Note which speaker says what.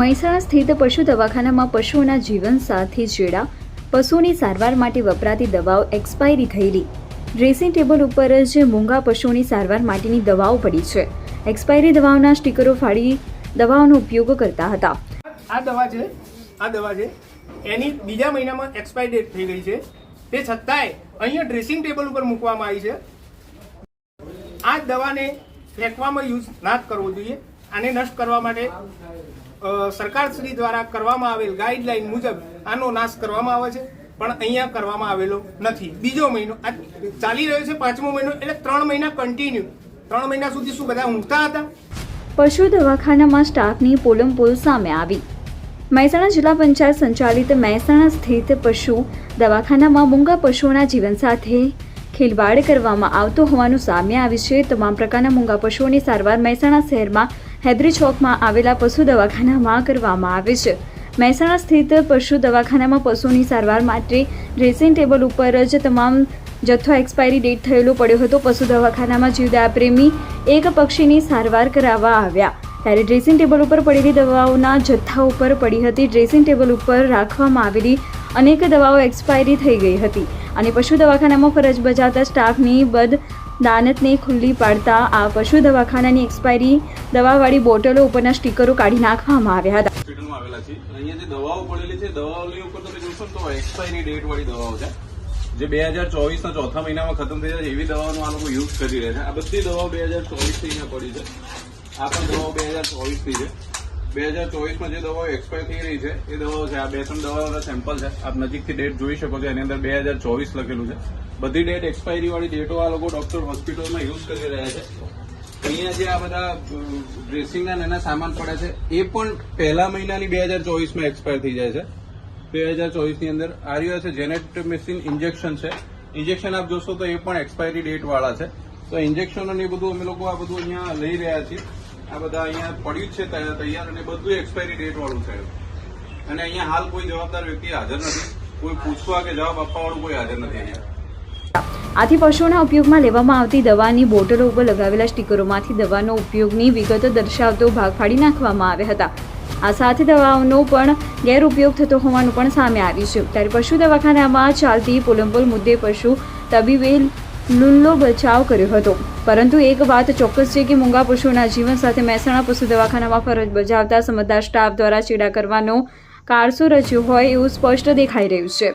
Speaker 1: મહેસાણા સ્થિત પશુ દવાખાનામાં પશુઓના જીવન સાથે ચેડા પશુઓની સારવાર માટે વપરાતી દવાઓ એક્સપાયરી થયેલી. ડ્રેસિંગ ટેબલ ઉપર જ મૂંગા પશુઓની સારવાર માટેની દવાઓ પડી છે. એક્સપાયરી દવાઓના સ્ટીકરો ફાડી દવાઓનો ઉપયોગ કરતા હતા.
Speaker 2: આ દવા છે, આ દવા છે, એની બીજા મહિનામાં એક્સપાયરી ડેટ થઈ ગઈ છે. તે છતાંય અહીંયા ડ્રેસિંગ ટેબલ ઉપર મૂકવામાં આવી છે. આ દવાને ફેંકવામાં યુઝ ના કરવો જોઈએ. આને નષ્ટ કરવા માટે સરકારશ્રી દ્વારા કરવામાં આવેલ ગાઈડલાઈન મુજબ આનો નાશ કરવામાં આવે છે, પણ અહીંયા કરવામાં આવેલો નથી. બીજો મહિનો ચાલી રહ્યો છે પાંચમો મહિનો, એટલે ત્રણ મહિના કન્ટિન્યુ ત્રણ મહિના સુધી શું બધા ઊંઘતા હતા?
Speaker 1: પશુ દવાખાનામાં સ્ટાફની પોલમપોલ સામે આવી. મહેસાણા જિલ્લા પંચાયત સંચાલિત મહેસાણા સ્થિત પશુ દવાખાનામાં મૂંગા પશુઓના જીવન સાથે ખેલવાડ કરવામાં આવતો હોવાનું સામે આવ્યું છે. તમામ પ્રકારના મૂંગા પશુઓની સારવાર મહેસાણા શહેરમાં હૈદરી ચોકમાં આવેલા પશુ દવાખાનામાં કરવામાં આવે છે. મહેસાણા સ્થિત પશુ દવાખાનામાં પશુની સારવાર માટે ડ્રેસિંગ ટેબલ ઉપર જ તમામ જથ્થો એક્સપાયરી ડેટ થયેલો પડ્યો હતો. પશુ દવાખાનામાં જીવદયા પ્રેમી એક પક્ષીની સારવાર કરાવવા આવ્યા. ત્યારે ડ્રેસિંગ ટેબલ ઉપર પડેલી દવાઓના જથ્થા ઉપર પડી હતી. ડ્રેસિંગ ટેબલ ઉપર રાખવામાં આવેલી અનેક દવાઓ એક્સપાયરી થઈ ગઈ હતી. અને પશુ દવાખાનામાં ફરજ બજાવતા સ્ટાફની બદ દાનતને ખુલ્લી પાડતા આ પશુ દવાખાનાની એક્સપાયરી દવાવાળી બોટલો ઉપરના સ્ટીકરો કાઢી નાખવામાં આવ્યા હતા.
Speaker 3: છે જે દવાઓ પડેલી છે, દવાઓની જે બે હજાર ચોવીસ ના ચોથા મહિનામાં ખતમ થઈ જાય એવી દવાનો આ લોકો યુઝ કરી રહ્યા છે. આ બધી દવાઓ બે હજાર ચોવીસથી અહીંયા પડી છે. આ પણ દવાઓ બે હજાર ચોવીસથી છે. બે હજાર ચોવીસમાં જે દવાઓ એક્સપાયર થઈ રહી છે, એ દવાઓ છે, આ બે ત્રણ દવાઓના સેમ્પલ છે. આપ નજીકથી ડેટ જોઈ શકો છો, એની અંદર બે હજાર ચોવીસ લખેલું છે. બધી ડેટ એક્સપાયરી વાળી ડેટો આ લોકો ડોક્ટર હોસ્પિટલમાં યુઝ કરી રહ્યા છે. અહીંયા જે આ બધા ડ્રેસિંગના નાના સામાન પડે છે, એ પણ પહેલા મહિનાની બે હજાર ચોવીસમાં એક્સપાયર થઈ જાય છે. બે હજાર ચોવીસની અંદર આ રહ્યું છે જેનેટ મેસિન ઇન્જેક્શન છે. ઇન્જેક્શન આપ જોશો તો એ પણ એક્સપાયરી ડેટ વાળા છે. તો ઇન્જેક્શન અને એ બધું અમે લોકો આ બધું અહીંયા લઈ રહ્યા છીએ. આ બધા અહીંયા પડ્યું જ છે તૈયાર અને બધું એક્સપાયરી ડેટ વાળું છે. અને અહીંયા હાલ કોઈ જવાબદાર વ્યક્તિ હાજર નથી. કોઈ પૂછવા કે જવાબ આપવા વાળું કોઈ હાજર નથી અહીંયા.
Speaker 1: આથી પશુઓના ઉપયોગમાં લેવામાં આવતી દવાની બોટલો ઉપર લગાવેલા સ્ટીકરોમાંથી દવાનો ઉપયોગની વિગતો દર્શાવતો ભાગ ફાડી નાખવામાં આવ્યા હતા. આ સાથે દવાઓનો પણ ગેરઉપયોગ થતો હોવાનું પણ સામે આવ્યું છે. ત્યારે પશુ દવાખાનામાં ચાલતી પોલંબોલ મુદ્દે પશુ તબીબે લુલ્લો બચાવ કર્યો હતો. પરંતુ એક વાત ચોક્કસ છે કે મૂંગા પશુઓના જીવન સાથે મહેસાણા પશુ દવાખાનામાં ફરજ બજાવતા સમજદાર સ્ટાફ દ્વારા ચેડા કરવાનો કારસો રચ્યો હોય એવું સ્પષ્ટ દેખાઈ રહ્યું છે.